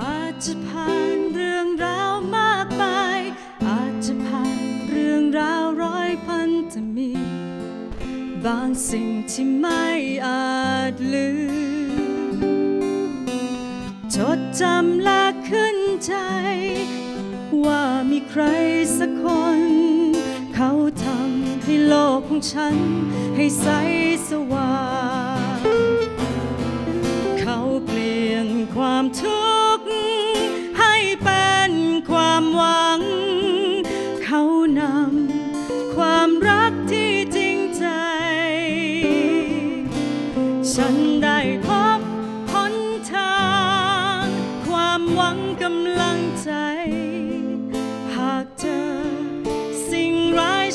อาจจะผ่านเรื่องราวมากมาย อาจจะผ่านเรื่องราวร้อยพันแต่มี บางสิ่งที่ไม่อาจลืม จดจำและขึ้นใจ ว่า ใครสักคน เขาทำให้โลกของฉัน ให้ใสสว่าง เขาเปลี่ยนความทุกข์ให้เป็นความหวัง เขานำความรักที่จริงใจ ฉันได้พบหนทาง ความหวังกำลังใจ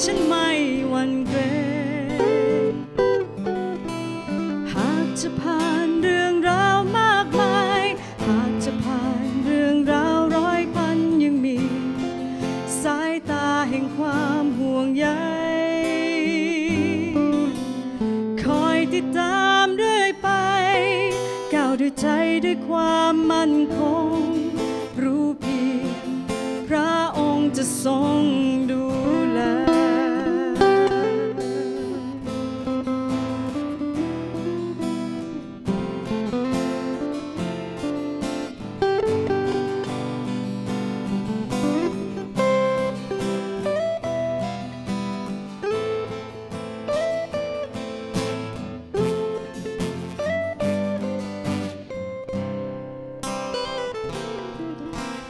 ฉันไม่หวั่นเกรงหากจะผ่านเรื่องราวมากมาย หากจะผ่านเรื่องราวร้อยพันยังมี สายตาแห่งความห่วงใย คอยติดตามเรื่อยไปก้าวด้วยใจด้วยความมั่นคง รู้เพียงพระองค์จะทรงดู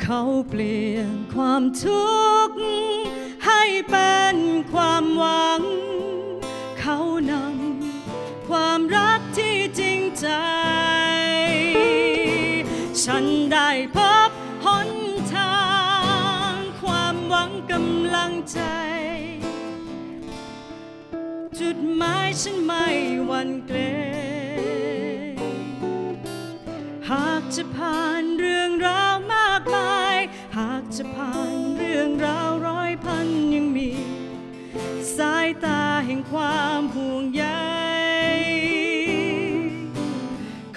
เขาเปลี่ยนความทุกข์ให้เป็นความหวัง เขานำความรักที่จริงใจ ฉันได้พบหนทาง ความหวังกำลังใจ จุดหมายฉันไม่หวั่นเกรงหากจะผ่านเรื่องราว จะผ่านเรื่องราวร้อยพันยังมี สายตาแห่งความห่วงใย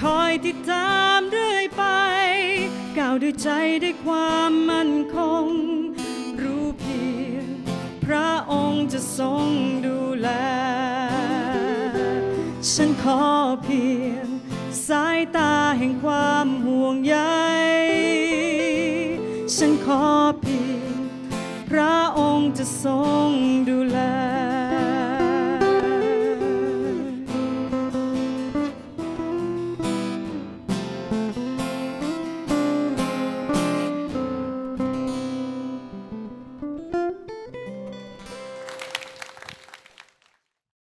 คอยติดตามเรื่อยไปก้าวด้วยใจด้วยความมั่นคง รู้เพียงพระองค์จะทรงดูแล ฉันขอเพียง สายตาแห่งความห่วงใย ฉันขอเพียงพระองค์จะทรง